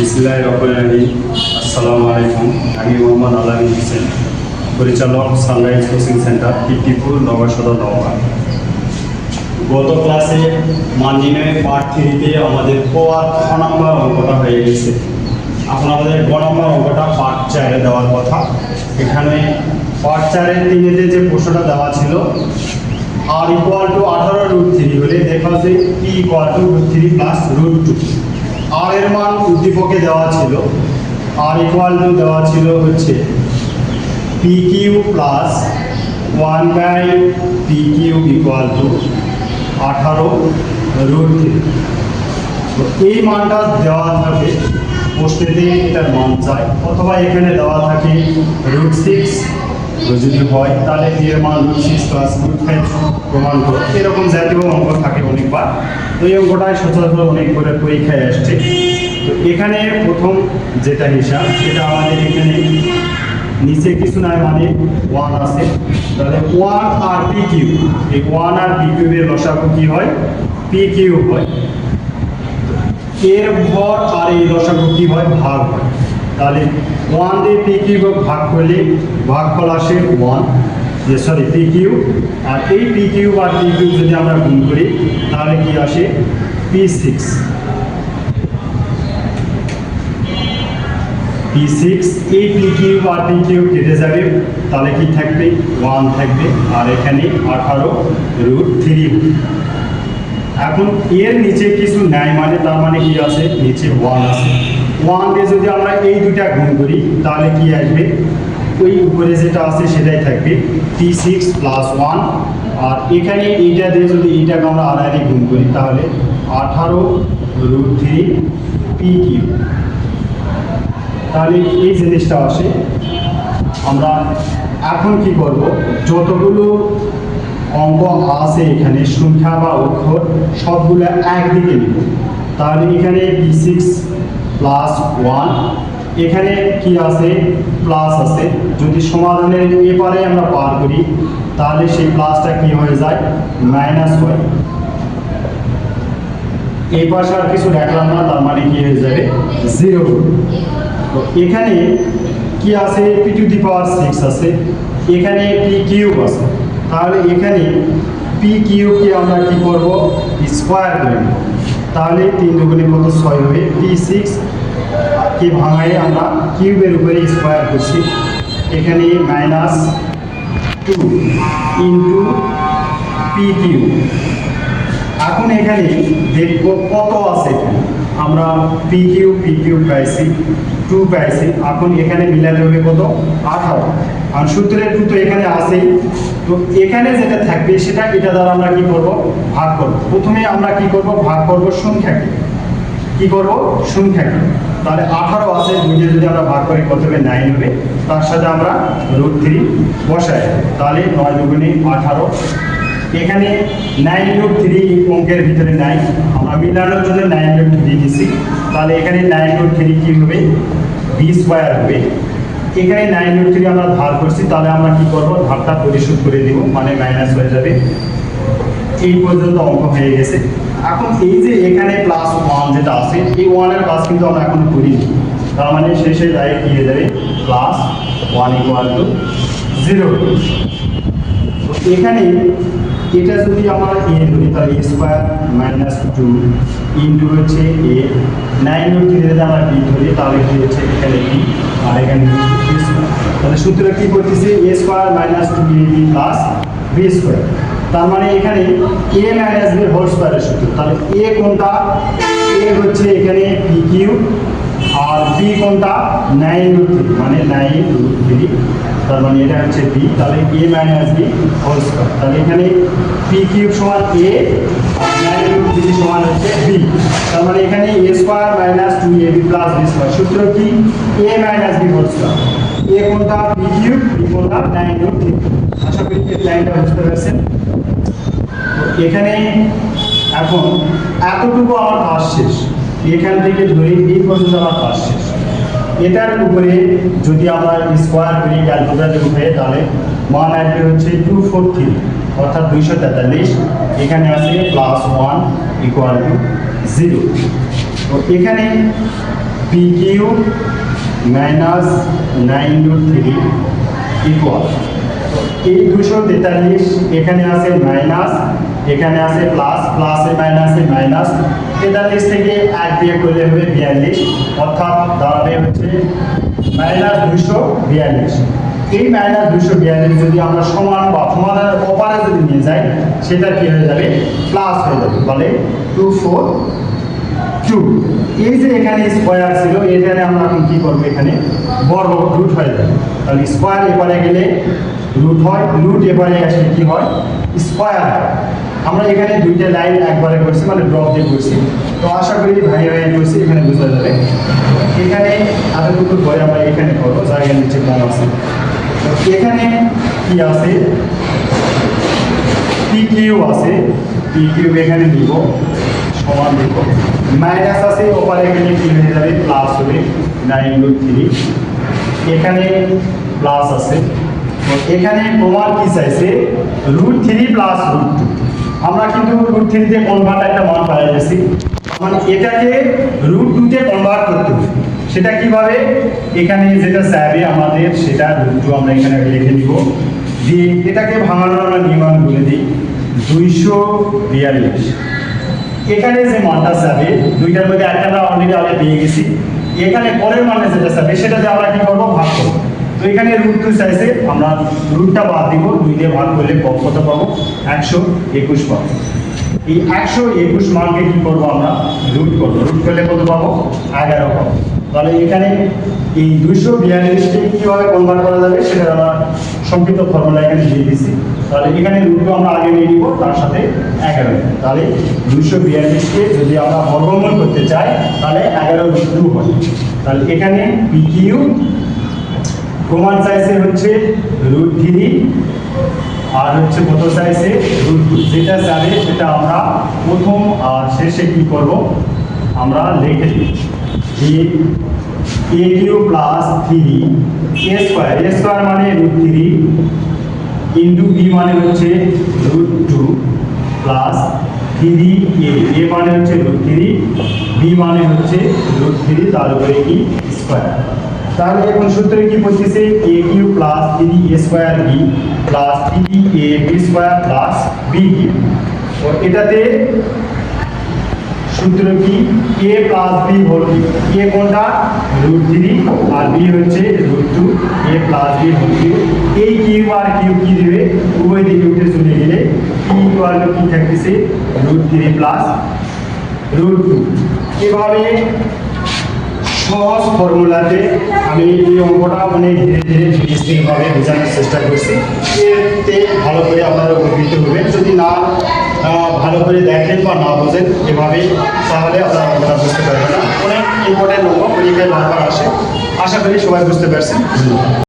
বিসমিল্লাহ আলাইকুম। আমি মোহাম্মদ আলামী পরিচালক সানরাইজ কোচিং সেন্টার ফিফটিপুর নগর সদর, নওগাঁ। গত ক্লাসে মানজিনে পার্ট থ্রিতে আমাদের কোয়ার ছ অঙ্কটা হয়ে গেছে। এখন আমাদের অঙ্কটা পার্ট চারে দেওয়ার কথা। এখানে পার্ট চারের তিনেতে যে প্রশ্নটা দেওয়া ছিল, আর ইকুয়াল টু আঠারো রুট থ্রি হলে দেখা যে P equal to root three plus root two R এর মান উদ্দীপকে দেওয়া ছিল। আর ইকুয়াল টু দেওয়া ছিল হচ্ছে P Q plus one by P Q equal to আঠারো রুট তো এই মানটা দেওয়া থাকে প্রশ্নেতে এটার মান চাই। অথবা এখানে দেওয়া থাকে রুট সিক্স যদি হয়, তাহলে এর মান রুট প্লাস প্রমাণ করো। এরকম জাতীয় অঙ্ক থাকে অনেকবার। তো এই অঙ্কটাই সচরাচর অনেক করে পরীক্ষায় আসছে। তো এখানে প্রথম যেটা হিসাব, সেটা আমাদের এখানে নিচে কিছু নাই মানে ওয়ান আছে। তাহলে ওয়ান আর পি কিউ এই ওয়ান আর পি কিউবের লসাগু কি হয়? পি কিউ হয়। এর ভর আর এই লসাগু কি হয়? ভাগ হয়। তাহলে ওয়ান দিয়ে পি কিউ ভাগ করলে ভাগফল আসে ওয়ান যে সরি পি কিউ। আর এই পি কিউ আর পি কিউ যদি আমরা গুণ করি, তাহলে কি আসে? P six. পি সিক্স, এই পি কিউ আর পি কিউ কেটে যাবে, তাহলে কি থাকবে? ওয়ান থাকবে। আর এখানে আঠারো রুট থ্রি এখন এর নিচে কিছু নেয় মানে তার মানে কি আছে? নিচে ওয়ান আছে। ওয়ান দিয়ে যদি আমরা এই দুটা গুণ করি, তাহলে কি আসবে? ওই উপরে যেটা আছে সেটাই থাকবে পি সিক্স প্লাস ওয়ান আর এখানে এইটা দিয়ে যদি এইটাকে আমরা আড়াই গুণ করি, তাহলে আঠারো রুট থ্রি পি কিউ তাহলে এই জিনিসটা আসে। আমরা এখন কি করব? যতগুলো অঙ্ক আছে এখানে, সংখ্যা বা অক্ষর, সবগুলো একদিকে নিব। তাহলে এখানে পি সিক্স প্লাস ওয়ান এখানে কি আছে? প্লাস আছে। যদি সমাধানের এপারে আমরা পার করি, তাহলে সেই প্লাসটা কি হয়ে যায়? মাইনাস হয়। এই পাশে আর কিছু দেখলাম না, তার মানে কি হয়ে যাবে? জিরো তো এখানে কি আছে? P to the power six আছে। এখানে পি কিউব আছে। তাহলে এখানে পি কিউবকে আমরা কি করব? স্কোয়ার করে তাহলে তিন দুগুণে কত? ছয় হবে। পি সিক্স কে ভাঙায় আমরা কিউবের উপরে স্কোয়ার করছি। এখানে minus two into P cube এখন এখানে দেখব কত আছে আমরা পি কিউ পি কিউ পাইছি টু পাইছি। এখন এখানে মিলাতে হবে কত? আঠারো। আর সূত্রের টু তো এখানে আছেই। তো এখানে যেটা থাকবে, সেটা এটা দ্বারা আমরা কি করব? ভাগ করব। প্রথমে আমরা কি করব? ভাগ করব সংখ্যাকে। কি করব? সংখ্যাকে। তাহলে আঠারো আছে দুইটা যদি আমরা ভাগ করি হবে নাইন হবে। তার সাথে আমরা রুট থ্রি বসাই। তাহলে নয় দুগুণে আঠারো। এখানে নাইন রুট থ্রি অঙ্কের ভিতরে নাই আমরা মিলানোর জন্য নাইন রুট থ্রি দিছি। তাহলে এখানে নাইন রুট থ্রি কী হবে? বি স্কোয়ার হবে। এখানে নাইন রুট থ্রি আমরা ধার করছি। তাহলে আমরা কি করব? ধারটা পরিশোধ করে দিব। মানে মাইনাস হয়ে যাবে। এই পর্যন্ত অঙ্ক হয়ে গেছে। এখন এই যে এখানে প্লাস ওয়ান যেটা আছে, এই ওয়ানের ক্লাস কিন্তু আমরা এখনও করিনি। তার মানে শেষে কি হয়ে যাবে? Plus one equal to zero এখানে এটা যদি আমরা এ ধরি, তাহলে A square minus two into হচ্ছে এ নাইন রুট যদি আমরা বি ধরি, তাহলে কি হচ্ছে? এখানে বি আর এখানে তাহলে সূত্র কি করতেছে? A square minus two B plus B square তার মানে এখানে এ মাইনাস বি হোল স্কোয়ারের সূত্র। তাহলে এ কোনটা? এ হচ্ছে এখানে পি কিউ আর বি কোনটা? নাইন রুট থ্রি মানে নাইন রুট থ্রি তার মানে এটা হচ্ছে বি তাহলে A minus B whole square তাহলে এখানে পি কিউব সমান এ আর নাইন রুট থ্রি সমান হচ্ছে বি তার মানে এখানে A square minus two A B plus B square সূত্র কি? A minus B whole square A কোনটা? পি কিউব বি কোনটা? নাইন রুট থ্রি আশা করি লাইনটা বুঝতে পারছেন। এখানে এখন এতটুকু আমার কাজ শেষ। এখান থেকে ধরে এই পর্যন্ত আমার কাজ শেষ। এটার উপরে যদি আমরা স্কোয়ার করি ক্যালকুলেটারে উঠে তাহলে মান আসবে হচ্ছে টু ফোর থ্রি অর্থাৎ দুইশো তেতাল্লিশ। এখানে আছে plus one equal to zero তো এখানে P cube minus nine root three equal এই দুশো তেতাল্লিশ এখানে আছে মাইনাস এখানে আছে প্লাস প্লাসে মাইনাসে মাইনাস তেতাল্লিশ থেকে এক দিয়ে করলে হবে বিয়াল্লিশ। অর্থাৎ দাঁড়াবে হচ্ছে মাইনাস দুশো বিয়াল্লিশ। এই মাইনাস দুশো বিয়াল্লিশ যদি আমরা সমান বা সমাধানের অপারে যদি নিয়ে যাই, সেটা কি হয়ে যাবে? প্লাস হয়ে যাবে। বলে টু ফোর টু এই যে এখানে স্কোয়ার ছিল, এখানে আমরা এখন কি করব এখানে? বর্গ রুট হয়ে যাবে। তাহলে স্কোয়ার এপারে গেলে রুট হয় রুট এপারে আসলে কি হয়? স্কোয়ার আমরা এখানে দুইটা লাইন একবারে করছি মানে ড্রপ দিয়ে করছি। তো আশা করি ভাই ভাই করছি, এখানে বোঝা যাবে। এখানে এতটুকু পরে আমরা এখানে করব জায়গা নিচে কম আছে। তো এখানে কি আছে? পি আছে। পি কিউ এখানে দিব সমান দিব মাইনাস আছে, ওপারে এখানে কি হয়ে যাবে? প্লাস হবে নাইন রুট থ্রি এখানে প্লাস আছে। এখানে প্রমাণ কি চাইছে? Root three plus root two আমরা কিন্তু রুট থ্রিতে কনভার্ট একটা মান পাই গেছি মানে এটাকে রুট টুতে কনভার্ট করতে হবে সেটা কীভাবে? এখানে যেটা চাইবে আমাদের, সেটা রুট টু আমরা এখানে লিখে দিব দিয়ে এটাকে ভাঙানোর আমরা নিয়ম বলে দিই। দুইশো বিয়াল্লিশ। এখানে যে মানটা যাবে দুইটার মধ্যে একটা আমরা অলরেডি আগে পেয়ে গেছি। এখানে পরের মানে যেটা যাবে সেটাতে আমরা কি করব? ভাগ করব। তো এখানে রুট টু চাইছে আমরা রুটটা বাদ দিব, দুই দিয়ে ভাগ করলে কত পাবো? একশো একুশ পাবো। এই একশো একুশ মানকে কি করব আমরা? রুট করব। রুট করলে কত পাবো? এগারো পাবো। তাহলে এখানে এই দুইশো বিয়াল্লিশকে কীভাবে কনভার্ট করা যাবে সেটা আমরা সংক্ষিপ্ত ফর্মুলা এখানে দিয়ে দিচ্ছি তাহলে এখানে রুটটা আমরা আগে নিয়ে নিব তার সাথে এগারো। তাহলে দুইশো বিয়াল্লিশকে যদি আমরা বর্গমূল করতে চাই, তাহলে এগারো টু হয়। তাহলে এখানে পি কিউ প্রমাণ চাইছে হচ্ছে রুট থ্রি আর হচ্ছে কত চাইছে রুট টু যেটা যাবে সেটা আমরা প্রথম আর শেষে কি করব? আমরা লিখে দিই। A cube plus three A square. A square মানে রুট থ্রি ইন্টু বি মানে হচ্ছে root two plus three A A মানে হচ্ছে রুট থ্রি বি মানে হচ্ছে রুট থ্রি তার উপরে কি? স্কোয়ার। তাহলে এখন সূত্রে কি বলতেছে? A cube plus three A square B plus three A B square plus B cube তো এটাতে সূত্র কি? A plus B whole A কোনটা? রুট থ্রি আর বি হচ্ছে root two A plus B whole cube এই কিউ আর cube কি দিবে? উভয় দিকে উঠে চলে গেলে কি ইকুয়াল কি থাকতেছে root three plus root two এভাবে সহজ ফর্মুলাতে আমি এই অঙ্কটা মানে ধীরে ধীরে বিস্তৃতভাবে বোঝানোর চেষ্টা করছি। এতে ভালো করে আপনারা উপকৃত হবেন। যদি না ভালো করে দেখেন বা না বোঝেন এভাবে তাহলে আপনারা অঙ্কটা বুঝতে পারবেন না। অনেক ইম্পর্টেন্ট অঙ্ক, পরীক্ষায় বারবার আসে। আশা করি সবাই বুঝতে পারছেন।